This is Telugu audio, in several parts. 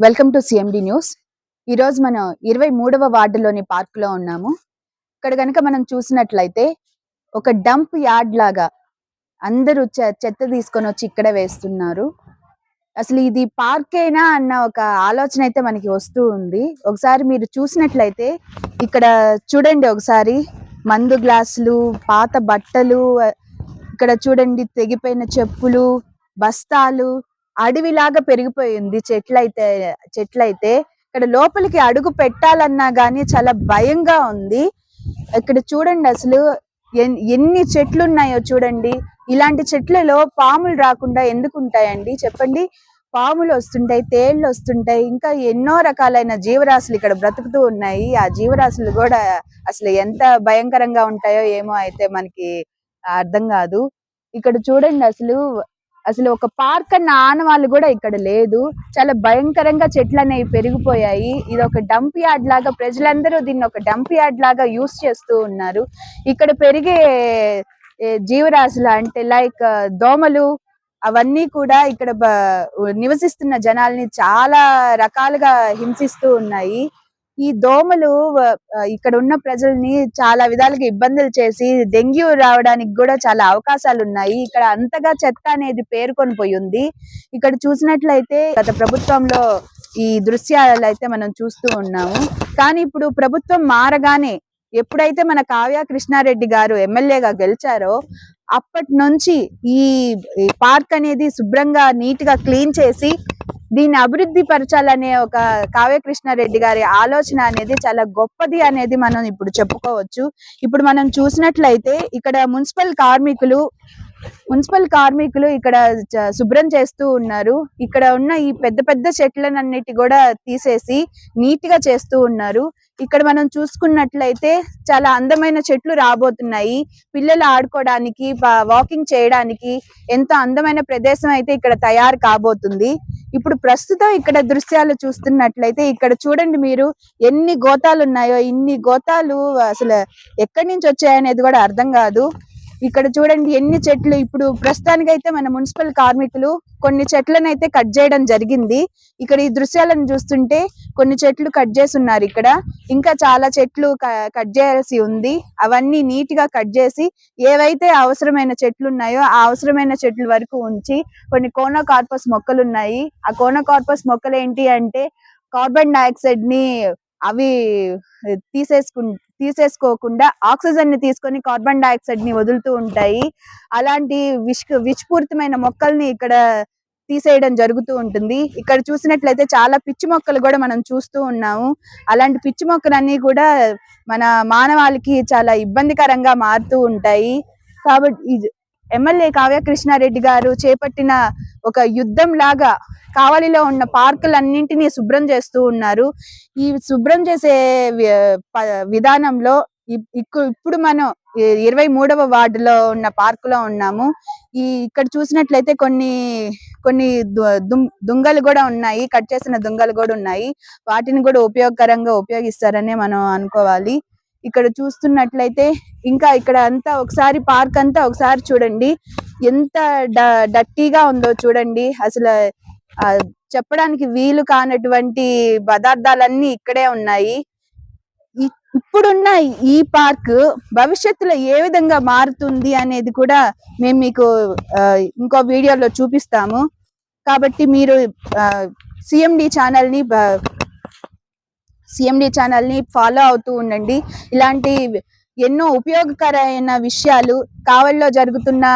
Welcome to CMD news. ఈరోజు మనం ఇరవై మూడవ వార్డులోని పార్కులో ఉన్నాము. ఇక్కడ కనుక మనం చూసినట్లయితే ఒక డంప్ యార్డ్ లాగా అందరూ చె- చెత్త తీసుకొని వచ్చి ఇక్కడ వేస్తున్నారు. అసలు ఇది పార్కేనా అన్న ఒక ఆలోచన అయితే మనకి వస్తూ ఉంది. ఒకసారి మీరు చూసినట్లయితే ఇక్కడ చూడండి ఒకసారి మందు గ్లాసులు పాత బట్టలు ఇక్కడ చూడండి తెగిపోయిన చెప్పులు బస్తాలు అడవిలాగా పెరిగిపోయింది. చెట్లయితే చెట్లయితే ఇక్కడ లోపలికి అడుగు పెట్టాలన్నా గానీ చాలా భయంగా ఉంది. ఇక్కడ చూడండి అసలు ఎన్ని చెట్లు ఉన్నాయో చూడండి. ఇలాంటి చెట్లలో పాములు రాకుండా ఎందుకు ఉంటాయండి? చెప్పండి. పాములు వస్తుంటాయి తేళ్ళు వస్తుంటాయి ఇంకా ఎన్నో రకాలైన జీవరాశులు ఇక్కడ బ్రతుకుతూ ఉన్నాయి. ఆ జీవరాశులు కూడా అసలు ఎంత భయంకరంగా ఉంటాయో ఏమో అయితే మనకి అర్థం కాదు. ఇక్కడ చూడండి అసలు అసలు ఒక పార్క్ అన్న ఆనవాళ్ళు కూడా ఇక్కడ లేదు. చాలా భయంకరంగా చెట్లు అనేవి పెరిగిపోయాయి. ఇది ఒక డంప్ యార్డ్ లాగా ప్రజలందరూ దీన్ని ఒక డంప్ యార్డ్ లాగా యూస్ చేస్తూ ఉన్నారు. ఇక్కడ పెరిగే జీవరాశులు అంటే లైక్ దోమలు అవన్నీ కూడా ఇక్కడ నివసిస్తున్న జనాల్ని చాలా రకాలుగా హింసిస్తూ ఉన్నాయి. ఈ దోమలు ఇక్కడ ఉన్న ప్రజల్ని చాలా విధాలుగా ఇబ్బందులు చేసి డెంగ్యూ రావడానికి కూడా చాలా అవకాశాలు ఉన్నాయి ఇక్కడ అంతగా చెత్త అనేది పేరుకొని పోయి ఉంది. ఇక్కడ చూసినట్లయితే గత ప్రభుత్వంలో ఈ దృశ్యాలు అయితే మనం చూస్తూ ఉన్నాము. కానీ ఇప్పుడు ప్రభుత్వం మారగానే ఎప్పుడైతే మన కావ్య కృష్ణారెడ్డి గారు ఎమ్మెల్యేగా గెలిచారో అప్పటి నుంచి ఈ పార్క్ అనేది శుభ్రంగా నీట్గా క్లీన్ చేసి దీన్ని అభివృద్ధి పరచాలనే ఒక కావ్యకృష్ణారెడ్డి గారి ఆలోచన అనేది చాలా గొప్పది అనేది మనం ఇప్పుడు చెప్పుకోవచ్చు. ఇప్పుడు మనం చూసినట్లయితే ఇక్కడ మున్సిపల్ కార్మికులు మున్సిపల్ కార్మికులు ఇక్కడ శుభ్రం చేస్తూ ఉన్నారు. ఇక్కడ ఉన్న ఈ పెద్ద పెద్ద చెట్లనన్నిటి కూడా తీసేసి నీట్గా చేస్తూ ఉన్నారు. ఇక్కడ మనం చూసుకున్నట్లయితే చాలా అందమైన చెట్లు రాబోతున్నాయి. పిల్లలు ఆడుకోవడానికి వాకింగ్ చేయడానికి ఎంతో అందమైన ప్రదేశం అయితే ఇక్కడ తయారు కాబోతుంది. ఇప్పుడు ప్రస్తుతం ఇక్కడ దృశ్యాలు చూస్తున్నట్లయితే ఇక్కడ చూడండి మీరు ఎన్ని గోతాలు ఉన్నాయో ఇన్ని గోతాలు అసలు ఎక్కడి నుంచి వచ్చాయనేది కూడా అర్థం కాదు. ఇక్కడ చూడండి ఎన్ని చెట్లు. ఇప్పుడు ప్రస్తుతానికైతే మన మున్సిపల్ కార్మికులు కొన్ని చెట్లను అయితే కట్ చేయడం జరిగింది. ఇక్కడ ఈ దృశ్యాలను చూస్తుంటే కొన్ని చెట్లు కట్ చేసి ఉన్నారు ఇక్కడ. ఇంకా చాలా చెట్లు క- కట్ చేయాల్సి ఉంది. అవన్నీ నీట్గా కట్ చేసి ఏవైతే అవసరమైన చెట్లు ఉన్నాయో ఆ అవసరమైన చెట్లు వరకు ఉంచి కొన్ని కోనోకార్పస్ మొక్కలు ఉన్నాయి ఆ కోనోకార్పస్ మొక్కలు ఏంటి అంటే కార్బన్ డైఆక్సైడ్ని అవి తీసేసుకు తీసేసుకోకుండా ఆక్సిజన్ని తీసుకొని కార్బన్ డైఆక్సైడ్ని వదులుతూ ఉంటాయి. అలాంటి విష్ విషపూరితమైన మొక్కల్ని ఇక్కడ తీసేయడం జరుగుతూ ఉంటుంది. ఇక్కడ చూసినట్లయితే చాలా పిచ్చి మొక్కలు కూడా మనం చూస్తూ ఉన్నాము. అలాంటి పిచ్చి మొక్కలన్నీ కూడా మన మానవాళికి చాలా ఇబ్బందికరంగా మారుతూ ఉంటాయి. కాబట్టి ఇది ఎమ్మెల్యే కావ్య కృష్ణారెడ్డి గారు చేపట్టిన ఒక యుద్ధం లాగా కావలిలో ఉన్న పార్కులన్నింటినీ శుభ్రం చేస్తూ ఉన్నారు. ఈ శుభ్రం చేసే విధానంలో ఇక్కు- ఇప్పుడు మనం ఇరవై మూడవ వార్డులో ఉన్న పార్కులో ఉన్నాము. ఈ ఇక్కడ చూసినట్లయితే కొన్ని కొన్ని దు- దుం- దుంగలు కూడా ఉన్నాయి. కట్ చేసిన దుంగలు కూడా ఉన్నాయి. వాటిని కూడా ఉపయోగకరంగా ఉపయోగిస్తారనే మనం అనుకోవాలి. ఇక్కడ చూస్తున్నట్లయితే ఇంకా ఇక్కడ అంతా ఒకసారి పార్క్ అంతా ఒకసారి చూడండి. ఎంత డ- డట్టీగా ఉందో చూడండి. అసలు చెప్పడానికి వీలు కానటువంటి పదార్థాలన్నీ ఇక్కడే ఉన్నాయి. ఇప్పుడున్న ఈ పార్క్ భవిష్యత్తులో ఏ విధంగా మారుతుంది అనేది కూడా మేము మీకు ఆ, ఇంకో వీడియోలో చూపిస్తాము. కాబట్టి మీరు సిఎండి ఛానల్ని సిఎండి ఛానల్ని ఫాలో అవుతూ ఉండండి. ఇలాంటి ఎన్నో ఉపయోగకరమైన విషయాలు కావల్లో జరుగుతున్న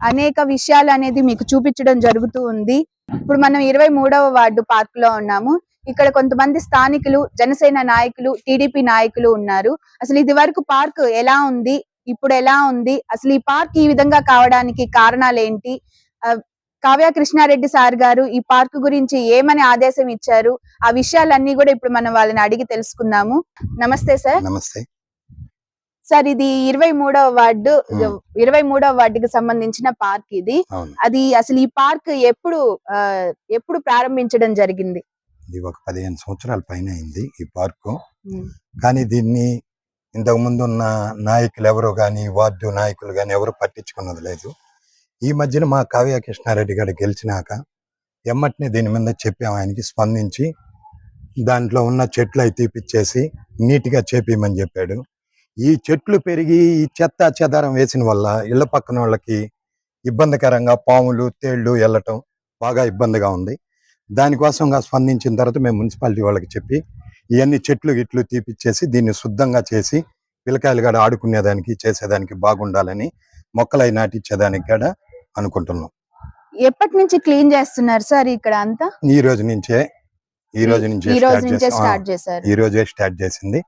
అనేక విషయాలు అనేది మీకు చూపించడం జరుగుతూ ఉంది. ఇప్పుడు మనం ఇరవై మూడవ వార్డు పార్క్లో ఉన్నాము. ఇక్కడ కొంతమంది స్థానికులు జనసేన నాయకులు టీడీపీ నాయకులు ఉన్నారు. అసలు ఇది వరకు పార్క్ ఎలా ఉంది? ఇప్పుడు ఎలా ఉంది? అసలు ఈ పార్క్ ఈ విధంగా కావడానికి కారణాలు ఏంటి? కావ్య కృష్ణారెడ్డి సార్ గారు ఈ పార్క్ గురించి ఏమని ఆదేశం ఇచ్చారు? ఆ విషయాలన్నీ కూడా ఇప్పుడు మనం వాళ్ళని అడిగి తెలుసుకుందాము. నమస్తే సార్. నమస్తే. సార్ ఇది ఇరవై మూడవ వార్డు. ఇరవై మూడవ వార్డుకి సంబంధించిన పార్క్ ఇది. అది అసలు ఈ పార్క్ ఎప్పుడు ఎప్పుడు ప్రారంభించడం జరిగింది? ఇది ఒక పదిహేను సంవత్సరాల పైన అయింది ఈ పార్కు. కానీ దీన్ని ఇంతకు ముందు ఉన్న నాయకులు ఎవరు కానీ వార్డు నాయకులు కానీ ఎవరు పట్టించుకున్నది లేదు. ఈ మధ్యన మా కావ్య కృష్ణారెడ్డి గారు గెలిచినాక ఎమ్మటిని దీని మీద చెప్పాము ఆయనకి స్పందించి దాంట్లో ఉన్న చెట్లు అవి తీపిచ్చేసి నీట్గా చేపిమని చెప్పాడు. ఈ చెట్లు పెరిగి ఈ చెత్త చెదారం వేసిన వల్ల ఇళ్ళ పక్కన వాళ్ళకి ఇబ్బందికరంగా పాములు తేళ్ళు వెళ్ళటం బాగా ఇబ్బందిగా ఉంది. దానికోసంగా స్పందించిన తర్వాత మేము మున్సిపాలిటీ వాళ్ళకి చెప్పి ఇవన్నీ చెట్లు గిట్లు తీపిచ్చేసి దీన్ని శుద్ధంగా చేసి పిల్లకాయలు కూడా ఆడుకునేదానికి చేసేదానికి బాగుండాలని మొక్కలై నాటించేదానికి కూడా అనుకుంటున్నాం. ఎప్పటి నుంచి క్లీన్ చేస్తున్నారు సార్ ఇక్కడ అంతా? ఈ రోజు నుంచే ఈ రోజు నుంచే ఈ రోజు స్టార్ట్ చేశారు. ఈ రోజే స్టార్ట్ చేసింది.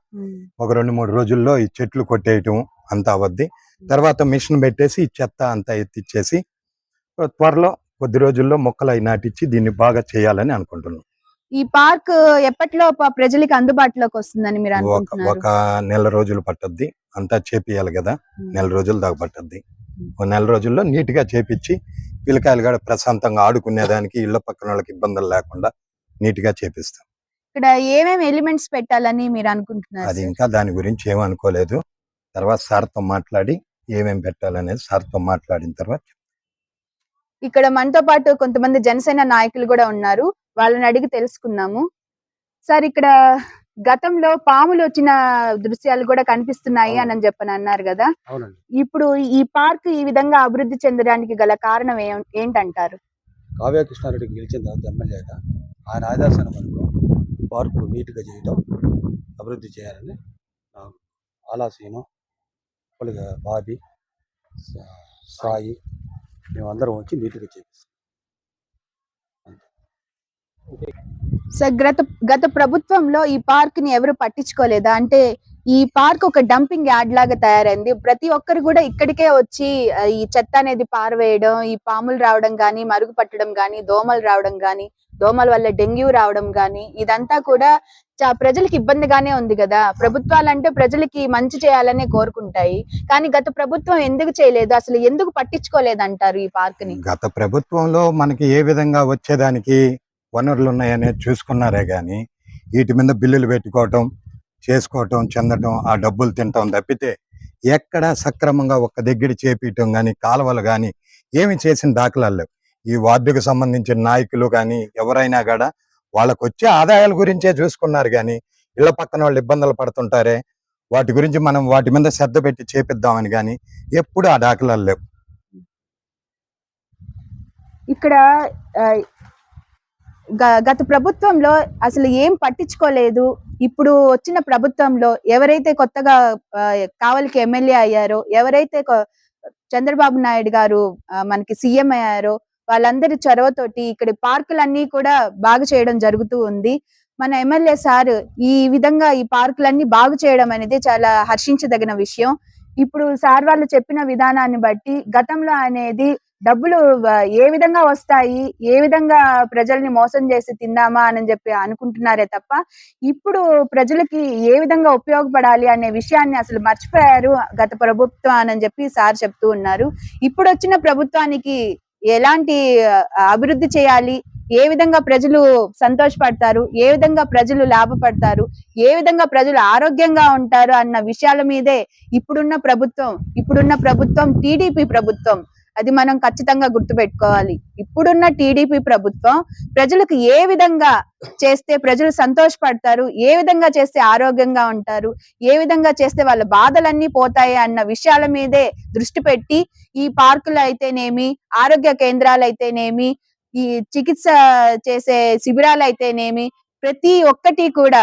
ఒక రెండు మూడు రోజుల్లో ఈ చెట్లు కొట్టేయటం అంతా అవద్ది తర్వాత మిషన్ పెట్టేసి ఈ చెత్త అంతా ఎత్తిచ్చేసి త్వరలో కొద్ది రోజుల్లో మొక్కలు అవి నాటించి దీన్ని బాగా చేయాలని అనుకుంటున్నాం. ఈ పార్క్ ఎప్పట్లో ప్రజలకి అందుబాటులోకి వస్తుందని మీరు ఒక నెల రోజులు పట్టద్ది. అంతా చేపియాలి కదా. నెల రోజుల దాకా పట్టద్ది. ఒక నెల రోజుల్లో నీట్గా చేపించి పిల్లకాయలు కూడా ప్రశాంతంగా ఆడుకునేదానికి ఇళ్ళ పక్కన వాళ్ళకి ఇబ్బందులు లేకుండా నీట్గా చేపిస్తాం. ఇక్కడ ఏమేమి ఎలిమెంట్స్ పెట్టాలని మీరు అనుకుంటున్నారు అది? ఇంకా దాని గురించి ఏం అనుకోలేదు. తర్వాత సార్తో మాట్లాడి ఏమేం పెట్టాలనేది సార్తో మాట్లాడిన తర్వాత ఇక్కడ మనతో పాటు కొంతమంది జనసేన నాయకులు కూడా ఉన్నారు. వాళ్ళని అడిగి తెలుసుకుందాము. సార్ ఇక్కడ గతంలో పాములు వచ్చిన దృశ్యాలు కూడా కనిపిస్తున్నాయి అని చెప్పని అన్నారు కదా. ఇప్పుడు ఈ పార్క్ ఈ విధంగా అభివృద్ధి చెందడానికి గల కారణం ఏంటంటారు? కావ్య కృష్ణారెడ్డి గెలిచిన తర్వాత ఎమ్మెల్యేగా ఆయన ఆదేశాల మేరకు పార్కు నీట్గా చేయడం అభివృద్ధి చేయాలని ఆలాసీను బాబీ సాయి మేమందరం వచ్చి నీట్గా చేపిస్తాం. సార్ గత గత ప్రభుత్వంలో ఈ పార్క్ని ఎవరు పట్టించుకోలేదా? అంటే ఈ పార్క్ ఒక డంపింగ్ యార్డ్ లాగా తయారైంది. ప్రతి ఒక్కరు కూడా ఇక్కడికే వచ్చి ఈ చెత్త అనేది పారవేయడం ఈ పాములు రావడం కానీ మరుగు పట్టడం కానీ దోమలు రావడం గానీ దోమల వల్ల డెంగ్యూ రావడం కానీ ఇదంతా కూడా చా- ఇబ్బందిగానే ఉంది కదా? ప్రభుత్వాలు అంటే ప్రజలకి మంచి చేయాలనే కోరుకుంటాయి. కానీ గత ప్రభుత్వం ఎందుకు చేయలేదు? అసలు ఎందుకు పట్టించుకోలేదంటారు ఈ పార్క్ని గత ప్రభుత్వంలో మనకి ఏ విధంగా వచ్చేదానికి వనరులు ఉన్నాయనేది చూసుకున్నారే కానీ వీటి మీద బిల్లులు పెట్టుకోవటం చేసుకోవటం చెందటం ఆ డబ్బులు తినటం తప్పితే ఎక్కడ సక్రమంగా ఒక్క దగ్గర చేపించటం కానీ కాలువలు కానీ ఏమి చేసిన దాఖలాలు లేవు. ఈ వార్డుకు సంబంధించిన నాయకులు కానీ ఎవరైనా కూడా వాళ్ళకు వచ్చే ఆదాయాల గురించే చూసుకున్నారు కానీ ఇళ్ళ పక్కన వాళ్ళు ఇబ్బందులు పడుతుంటారే వాటి గురించి మనం వాటి మీద శ్రద్ధ పెట్టి చేపిద్దామని కానీ ఎప్పుడు ఆ దాఖలాలు లేవు. ఇక్కడ గత ప్రభుత్వంలో అసలు ఏం పట్టించుకోలేదు. ఇప్పుడు వచ్చిన ప్రభుత్వంలో ఎవరైతే కొత్తగా కావలికి ఎమ్మెల్యే అయ్యారో ఎవరైతే చంద్రబాబు నాయుడు గారు మనకి సీఎం అయ్యారో వాళ్ళందరి చొరవతోటి ఇక్కడ పార్కులన్నీ కూడా బాగు చేయడం జరుగుతూ ఉంది. మన ఎమ్మెల్యే సార్ ఈ విధంగా ఈ పార్కులన్నీ బాగు చేయడం అనేది చాలా హర్షించదగిన విషయం. ఇప్పుడు సార్ వాళ్ళు చెప్పిన విధానాన్ని బట్టి గతంలో అనేది డబ్బులు ఏ విధంగా వస్తాయి? ఏ విధంగా ప్రజల్ని మోసం చేసి తిందామా అని చెప్పి అనుకుంటున్నారే తప్ప ఇప్పుడు ప్రజలకి ఏ విధంగా ఉపయోగపడాలి అనే విషయాన్ని అసలు మర్చిపోయారు గత ప్రభుత్వం అని చెప్పి సార్ చెప్తూ ఉన్నారు. ఇప్పుడు వచ్చిన ప్రభుత్వానికి ఎలాంటి అభివృద్ధి చేయాలి? ఏ విధంగా ప్రజలు సంతోషపడతారు? ఏ విధంగా ప్రజలు లాభపడతారు? ఏ విధంగా ప్రజలు ఆరోగ్యంగా ఉంటారు? అన్న విషయాల మీదే ఇప్పుడున్న ప్రభుత్వం ఇప్పుడున్న ప్రభుత్వం టీడీపీ ప్రభుత్వం అది మనం ఖచ్చితంగా గుర్తుపెట్టుకోవాలి. ఇప్పుడున్న టీడీపీ ప్రభుత్వం ప్రజలకు ఏ విధంగా చేస్తే ప్రజలు సంతోషపడతారు ఏ విధంగా చేస్తే ఆరోగ్యంగా ఉంటారు ఏ విధంగా చేస్తే వాళ్ళ బాధలన్నీ పోతాయి అన్న విషయాల మీదే దృష్టి పెట్టి ఈ పార్కులు అయితేనేమి ఆరోగ్య కేంద్రాలు అయితేనేమి ఈ చికిత్స చేసే శిబిరాలు అయితేనేమి ప్రతి ఒక్కటి కూడా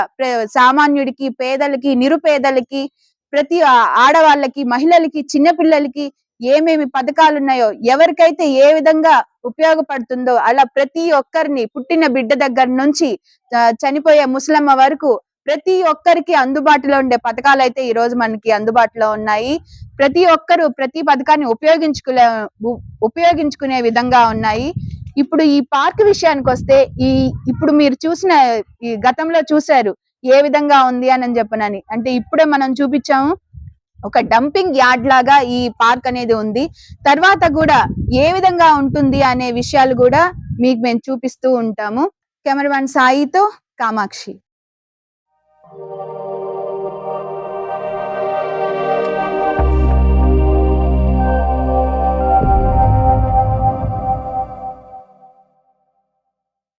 సామాన్యుడికి పేదలకి నిరుపేదలకి ప్రతి ఆడవాళ్ళకి మహిళలకి చిన్నపిల్లలకి ఏమేమి పథకాలు ఉన్నాయో ఎవరికైతే ఏ విధంగా ఉపయోగపడుతుందో అలా ప్రతి ఒక్కరిని పుట్టిన బిడ్డ దగ్గర నుంచి చనిపోయే ముసలమ్మ వరకు ప్రతి ఒక్కరికి అందుబాటులో ఉండే పథకాలు అయితే ఈ రోజు మనకి అందుబాటులో ఉన్నాయి. ప్రతి ఒక్కరు ప్రతి పథకాన్ని ఉపయోగించుకునే ఉపయోగించుకునే విధంగా ఉన్నాయి. ఇప్పుడు ఈ పార్క్ విషయానికి వస్తే ఈ ఇప్పుడు మీరు చూసిన ఈ గతంలో చూశారు ఏ విధంగా ఉంది అని చెప్పనని. అంటే ఇప్పుడే మనం చూపించాము ఒక డంపింగ్ యార్డ్ లాగా ఈ పార్క్ అనేది ఉంది. తర్వాత కూడా ఏ విధంగా ఉంటుంది అనే విషయాలు కూడా మీకు మేము చూపిస్తూ ఉంటాము. కెమెరామెన్ సాయితో కామాక్షి.